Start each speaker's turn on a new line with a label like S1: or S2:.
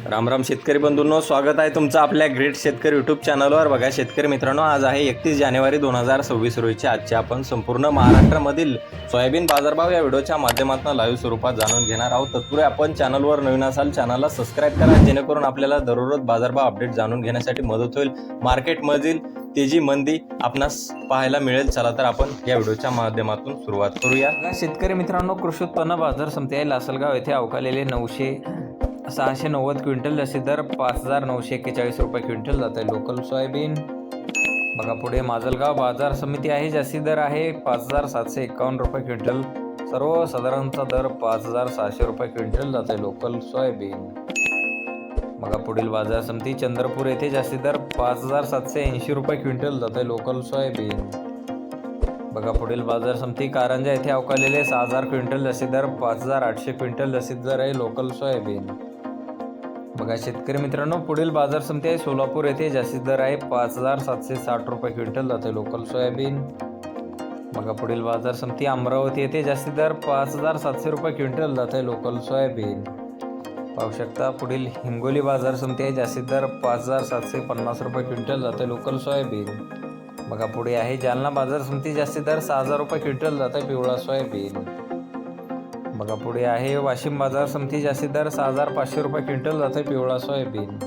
S1: राम राम शेतकरी बंधूंनो स्वागत आहे तुमचं आपल्या ग्रेट शेतकरी यूट्यूब चॅनलवर बघा शेतकरी मित्रांनो आज आहे एकतीस जानेवारी दोन हजार सव्वीस रोजीच्या आजचे आपण संपूर्ण महाराष्ट्रामधील सोयाबीन बाजारभाव या व्हिडिओच्या माध्यमातून लाईव्ह स्वरूपात जाणून घेणार आहोत. तत्पूर्वी आपण चॅनलवर नवीन असाल चॅनलला सबस्क्राईब करा जेणेकरून आपल्याला दररोज बाजारभाव अपडेट जाणून घेण्यासाठी मदत होईल. मार्केटमधील तेजी मंदी आपणास पाहायला मिळेल. चला तर आपण या व्हिडिओच्या माध्यमातून सुरुवात करूया.
S2: शेतकरी मित्रांनो कृषी उत्पन्न बाजार समिती आहे लासलगाव येथे अवकालेले नऊशे सहाशे नव्वद क्विंटल जसे दर पाच हजार नऊशे एक्केचाळीस रुपये क्विंटल जात आहे लोकल सोयाबीन. बघा पुढे माजलगाव बाजार समिती आहे जास्ती दर आहे पाच हजार सातशे एकावन्न रुपये क्विंटल. सर्वसाधारणचा दर पाच हजार सहाशे रुपये क्विंटल जात आहे लोकल सोयाबीन. बघा पुढील बाजार समिती चंद्रपूर येथे जास्ती दर पाच हजार सातशे ऐंशी रुपये क्विंटल जात आहे लोकल सोयाबीन. बघा पुढील बाजार समिती कारंजा येथे अवकालेले सहा हजार क्विंटल जास्ती दर पाच हजार आठशे क्विंटल लसी दर आहे लोकल सोयाबीन. बघा शेतकरी मित्रांनो पुढील बाजार समिती आहे सोलापूर येथे जास्तीत दर आहे पाच हजार सातशे साठ रुपये क्विंटल जाते लोकल सोयाबीन. बघा पुढील बाजार समिती अमरावती येथे जास्तीत दर पाच हजार सातशे रुपये क्विंटल जाते लोकल सोयाबीन. पाहू शकता पुढील हिंगोली बाजार समिती आहे जास्तीत दर पाच हजार सातशे पन्नास रुपये क्विंटल जाते लोकल सोयाबीन. बघा पुढे आहे जालना बाजार समिती जास्तीत दर सहा हजार रुपये क्विंटल जाते आहे पिवळा सोयाबीन. बघा पुढे आहे वाशिम बाजार समिती जास्तीत दर सहा हजार पाचशे रुपये क्विंटल जात आहे पिवळा सोयाबीन.